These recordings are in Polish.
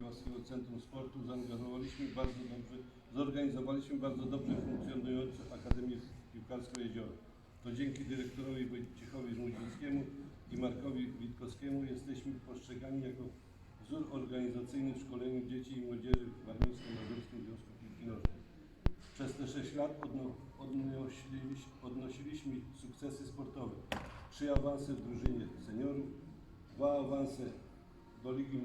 Kujawskiego Centrum Sportu zaangażowaliśmy bardzo dobrze, zorganizowaliśmy bardzo dobrze funkcjonującą Akademię Piłkarską Jezioro. To dzięki dyrektorowi Wojciechowi Żmudzińskiemu i Markowi Witkowskiemu jesteśmy postrzegani jako wzór organizacyjny w szkoleniu dzieci i młodzieży w Warmińsko-Mazurskim Związku Piłki Nożnej. Przez te 6 lat odno, odnosiliśmy, odnosiliśmy sukcesy sportowe. Trzy awanse w drużynie seniorów, dwa awanse do Ligi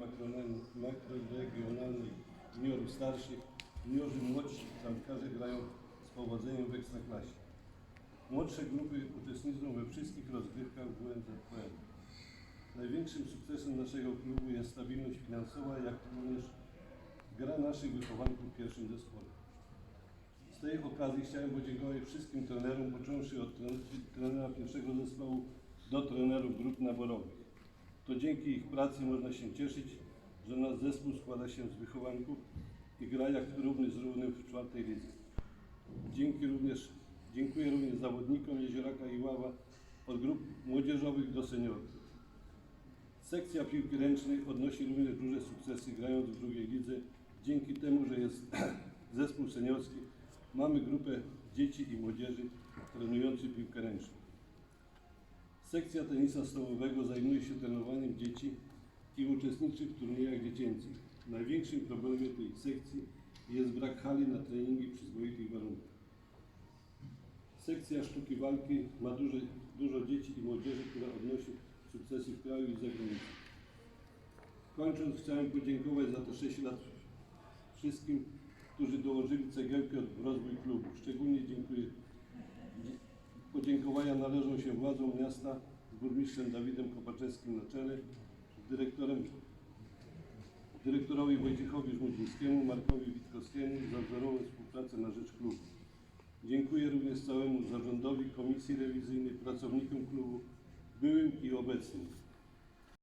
Makroregionalnej juniorów starszych. Juniorzy młodsi zamkarze grają z powodzeniem w Ekstraklasie. Młodsze grupy uczestniczą we wszystkich rozgrywkach WNZPL. Największym sukcesem naszego klubu jest stabilność finansowa, jak również gra naszych wychowanków w pierwszym zespole. Z tej okazji chciałem podziękować wszystkim trenerom, począwszy od tre- trenera pierwszego zespołu do trenerów grup naborowych. To dzięki ich pracy można się cieszyć, że nasz zespół składa się z wychowanków i gra jak równy z równym w czwartej lidze. Dzięki również, dziękuję również zawodnikom Jezioraka i Ława od grup młodzieżowych do seniorów. Sekcja piłki ręcznej odnosi również duże sukcesy grając w drugiej lidze. Dzięki temu, że jest zespół seniorski, mamy grupę dzieci i młodzieży trenujących piłkę ręczną. Sekcja tenisa stołowego zajmuje się dzieci i uczestniczy w turniejach dziecięcych. Największym problemem tej sekcji jest brak hali na treningi w przyzwoitych warunkach. Sekcja sztuki walki ma duże, dużo dzieci i młodzieży, która odnosi sukcesy w kraju i za granicą. Kończąc, chciałem podziękować za te 6 lat wszystkim, którzy dołożyli cegiełkę w rozwój klubu. Szczególnie dziękuję. Podziękowania należą się władzom miasta burmistrzem Dawidem Kopaczewskim na czele, dyrektorem, dyrektorowi Wojciechowi Żmudzińskiemu, Markowi Witkowskiemu za wzorową współpracę na rzecz klubu. Dziękuję również całemu zarządowi, komisji rewizyjnej, pracownikom klubu, byłym i obecnym.